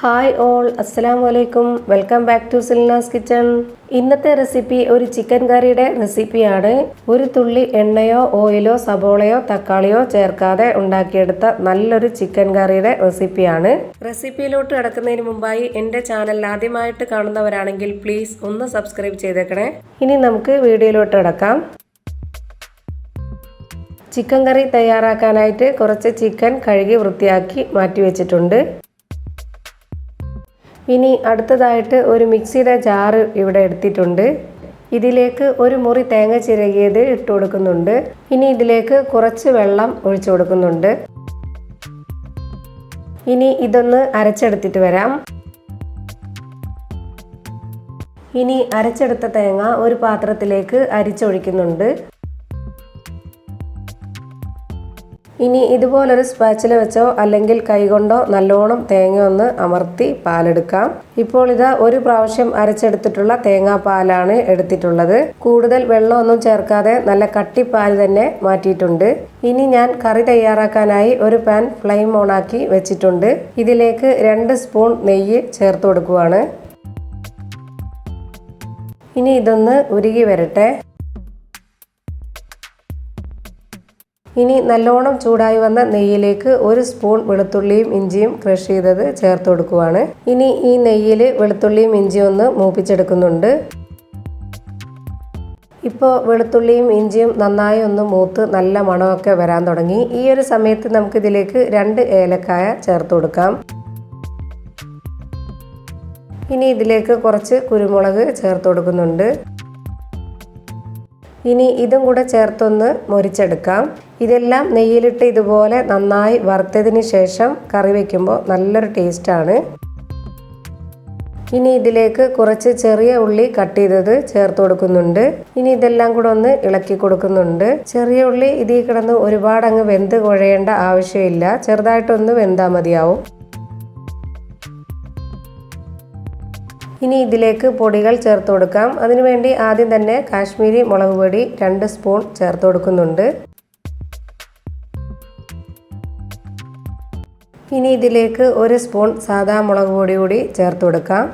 Hi all അസ്സലാം വലൈക്കും welcome back to Silnas kitchen ഇന്നത്തെ റെസിപ്പി ഒരു ചിക്കൻ കറിയുടെ റെസിപ്പിയാണ് ഒരു തുള്ളി എണ്ണയോ ഓയിലോ സബോളയോ തക്കാളിയോ ചേർക്കാതെ ഉണ്ടാക്കിയെടുത്ത നല്ലൊരു ചിക്കൻ കറിയുടെ റെസിപ്പിയാണ് റെസിപ്പിയിലോട്ട് കിടക്കുന്നതിന് മുമ്പായി എന്റെ ചാനൽ ആദ്യമായിട്ട് കാണുന്നവരാണെങ്കിൽ പ്ലീസ് ഒന്ന് സബ്സ്ക്രൈബ് ചെയ്തേക്കണേ. ഇനി നമുക്ക് വീഡിയോയിലോട്ട് കിടക്കാം. ചിക്കൻ കറി തയ്യാറാക്കാനായിട്ട് കുറച്ച് ചിക്കൻ കഴുകി വൃത്തിയാക്കി മാറ്റി വെച്ചിട്ടുണ്ട് ഇനി അടുത്തതായിട്ട് ഒരു മിക്സിയുടെ ജാറ് ഇവിടെ എടുത്തിട്ടുണ്ട്. ഇതിലേക്ക് ഒരു മുറി തേങ്ങ ചിരകിയത് ഇട്ട് കൊടുക്കുന്നുണ്ട്. ഇനി ഇതിലേക്ക് കുറച്ച് വെള്ളം ഒഴിച്ചു കൊടുക്കുന്നുണ്ട്. ഇനി ഇതൊന്ന് അരച്ചെടുത്തിട്ട് വരാം. ഇനി അരച്ചെടുത്ത തേങ്ങ ഒരു പാത്രത്തിലേക്ക് അരിച്ചൊഴിക്കുന്നുണ്ട്. ഇനി ഇതുപോലൊരു സ്പാച്ചില വെച്ചോ അല്ലെങ്കിൽ കൈകൊണ്ടോ നല്ലോണം തേങ്ങ ഒന്ന് അമർത്തി പാലെടുക്കാം. ഇപ്പോൾ ഇതാ ഒരു പ്രാവശ്യം അരച്ചെടുത്തിട്ടുള്ള തേങ്ങാപ്പാലാണ് എടുത്തിട്ടുള്ളത്. കൂടുതൽ വെള്ളമൊന്നും ചേർക്കാതെ നല്ല കട്ടിപ്പാൽ തന്നെ മാറ്റിയിട്ടുണ്ട്. ഇനി ഞാൻ കറി തയ്യാറാക്കാനായി ഒരു പാൻ ഫ്ലെയിം ഓൺ ആക്കി വെച്ചിട്ടുണ്ട്. ഇതിലേക്ക് രണ്ട് സ്പൂൺ നെയ്യ് ചേർത്ത് കൊടുക്കുവാണ്. ഇനി ഇതൊന്ന് ഉരുകി വരട്ടെ. ഇനി നല്ലോണം ചൂടായി വന്ന നെയ്യിലേക്ക് ഒരു സ്പൂൺ വെളുത്തുള്ളിയും ഇഞ്ചിയും ക്രഷ് ചെയ്തത് ചേർത്ത് കൊടുക്കുവാണ്. ഇനി ഈ നെയ്യിൽ വെളുത്തുള്ളിയും ഇഞ്ചിയും ഒന്ന് മൂപ്പിച്ചെടുക്കുന്നുണ്ട്. ഇപ്പോൾ വെളുത്തുള്ളിയും ഇഞ്ചിയും നന്നായി ഒന്ന് മൂത്ത് നല്ല മണമൊക്കെ വരാൻ തുടങ്ങി. ഈ ഒരു സമയത്ത് നമുക്കിതിലേക്ക് രണ്ട് ഏലക്കായ ചേർത്ത് കൊടുക്കാം. ഇനി ഇതിലേക്ക് കുറച്ച് കുരുമുളക് ചേർത്ത് കൊടുക്കുന്നുണ്ട്. ഇനി ഇതും കൂടെ ചേർത്തൊന്ന് മൊരിച്ചെടുക്കാം. ഇതെല്ലാം നെയ്യിലിട്ട് ഇതുപോലെ നന്നായി വറുത്തതിന് ശേഷം കറി വയ്ക്കുമ്പോൾ നല്ലൊരു ടേസ്റ്റാണ്. ഇനി ഇതിലേക്ക് കുറച്ച് ചെറിയ ഉള്ളി കട്ട് ചെയ്തത് ചേർത്ത് കൊടുക്കുന്നുണ്ട്. ഇനി ഇതെല്ലാം കൂടെ ഒന്ന് ഇളക്കി കൊടുക്കുന്നുണ്ട്. ചെറിയ ഉള്ളി ഇതിൽ കിടന്ന് ഒരുപാട് അങ്ങ് വെന്ത് കുഴയേണ്ട ആവശ്യമില്ല. ചെറുതായിട്ടൊന്ന് വെന്താൽ മതിയാവും. ഇനി ഇതിലേക്ക് പൊടികൾ ചേർത്ത് കൊടുക്കാം. അതിനുവേണ്ടി ആദ്യം തന്നെ കാശ്മീരി മുളക് പൊടി രണ്ട് സ്പൂൺ ചേർത്ത് കൊടുക്കുന്നുണ്ട്. ഇനി ഇതിലേക്ക് ഒരു സ്പൂൺ സാദാ മുളക് പൊടി കൂടി ചേർത്ത് കൊടുക്കാം.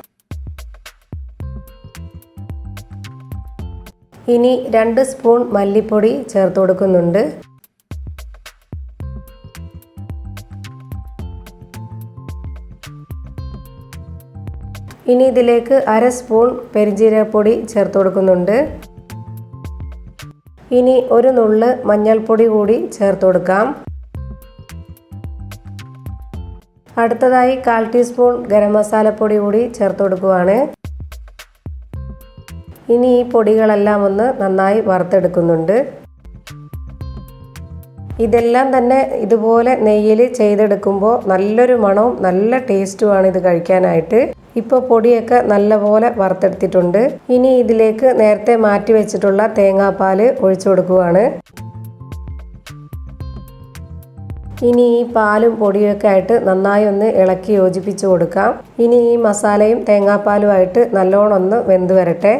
ഇനി രണ്ട് സ്പൂൺ മല്ലിപ്പൊടി ചേർത്ത് കൊടുക്കുന്നുണ്ട്. ഇനി ഇതിലേക്ക് അര സ്പൂൺ പെരിഞ്ജീരകപ്പൊടി ചേർത്ത് കൊടുക്കുന്നുണ്ട്. ഇനി ഒരു നുള്ള് മഞ്ഞൾപ്പൊടി കൂടി ചേർത്ത് കൊടുക്കാം. അടുത്തതായി കാൽ ടീസ്പൂൺ ഗരം മസാലപ്പൊടി കൂടി ചേർത്ത് കൊടുക്കുവാണ്. ഇനി ഈ പൊടികളെല്ലാം ഒന്ന് നന്നായി വറുത്തെടുക്കുന്നുണ്ട്. ഇതെല്ലാം തന്നെ ഇതുപോലെ നെയ്യിൽ ചെയ്തെടുക്കുമ്പോൾ നല്ലൊരു മണവും നല്ല ടേസ്റ്റുമാണ് ഇത് കഴിക്കാനായിട്ട്. ഇപ്പോൾ പൊടിയൊക്കെ നല്ലപോലെ വറുത്തെടുത്തിട്ടുണ്ട്. ഇനി ഇതിലേക്ക് നേരത്തെ മാറ്റി വെച്ചിട്ടുള്ള തേങ്ങാപ്പാൽ ഒഴിച്ചു കൊടുക്കുകയാണ് ഇനി ഈ പാലും പൊടിയൊക്കെ ആയിട്ട് നന്നായി ഒന്ന് ഇളക്കി യോജിപ്പിച്ച് കൊടുക്കാം. ഇനി ഈ മസാലയും തേങ്ങാപ്പാലുമായിട്ട് നല്ലോണം ഒന്ന് വെന്ത് വരട്ടെ.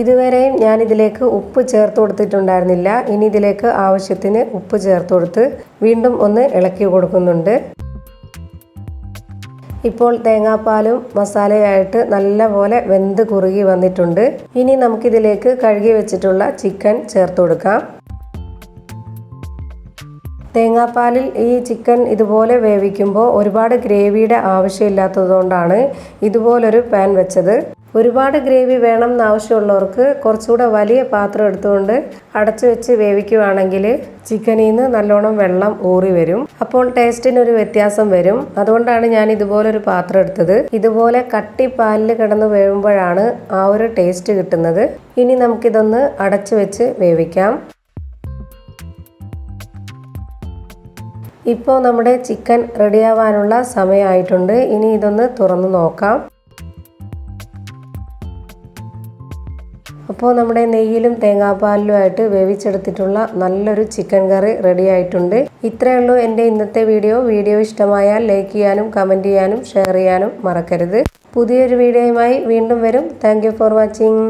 ഇതുവരെയും ഞാൻ ഇതിലേക്ക് ഉപ്പ് ചേർത്ത് കൊടുത്തിട്ടുണ്ടായിരുന്നില്ല. ഇനി ഇതിലേക്ക് ആവശ്യത്തിന് ഉപ്പ് ചേർത്ത് കൊടുത്ത് വീണ്ടും ഒന്ന് ഇളക്കി കൊടുക്കുന്നുണ്ട്. ഇപ്പോൾ തേങ്ങാപ്പാലും മസാലയായിട്ട് നല്ലപോലെ വെന്ത് കുറുകി വന്നിട്ടുണ്ട്. ഇനി നമുക്കിതിലേക്ക് കഴുകി വെച്ചിട്ടുള്ള ചിക്കൻ ചേർത്ത് കൊടുക്കാം. തേങ്ങാപ്പാലിൽ ഈ ചിക്കൻ ഇതുപോലെ വേവിക്കുമ്പോൾ ഒരുപാട് ഗ്രേവിയുടെ ആവശ്യമില്ലാത്തതുകൊണ്ടാണ് ഇതുപോലൊരു പാൻ വെച്ചത്. ഒരുപാട് ഗ്രേവി വേണം എന്നാവശ്യമുള്ളവർക്ക് കുറച്ചുകൂടെ വലിയ പാത്രം എടുത്തുകൊണ്ട് അടച്ചു വെച്ച് വേവിക്കുവാണെങ്കിൽ ചിക്കനിൽ നിന്ന് നല്ലോണം വെള്ളം ഊറി വരും. അപ്പോൾ ടേസ്റ്റിനൊരു വ്യത്യാസം വരും. അതുകൊണ്ടാണ് ഞാൻ ഇതുപോലെ ഒരു പാത്രം എടുത്തത്. ഇതുപോലെ കട്ടി പാലിൽ കിടന്ന് വേവുമ്പോഴാണ് ആ ഒരു ടേസ്റ്റ് കിട്ടുന്നത്. ഇനി നമുക്കിതൊന്ന് അടച്ചു വെച്ച് വേവിക്കാം. ഇപ്പോൾ നമ്മുടെ ചിക്കൻ റെഡിയാവാനുള്ള സമയമായിട്ടുണ്ട്. ഇനി ഇതൊന്ന് തുറന്ന് നോക്കാം. അപ്പോൾ നമ്മുടെ നെയ്യിലും തേങ്ങാപ്പാലിലുമായിട്ട് വേവിച്ചെടുത്തിട്ടുള്ള നല്ലൊരു ചിക്കൻ കറി റെഡി ആയിട്ടുണ്ട്. ഇത്രയേ ഉള്ളൂ എന്റെ ഇന്നത്തെ വീഡിയോ. വീഡിയോ ഇഷ്ടമായാൽ ലൈക്ക് ചെയ്യാനും കമന്റ് ചെയ്യാനും ഷെയർ ചെയ്യാനും മറക്കരുത്. പുതിയൊരു വീഡിയോയുമായി വീണ്ടും വരും. Thank for watching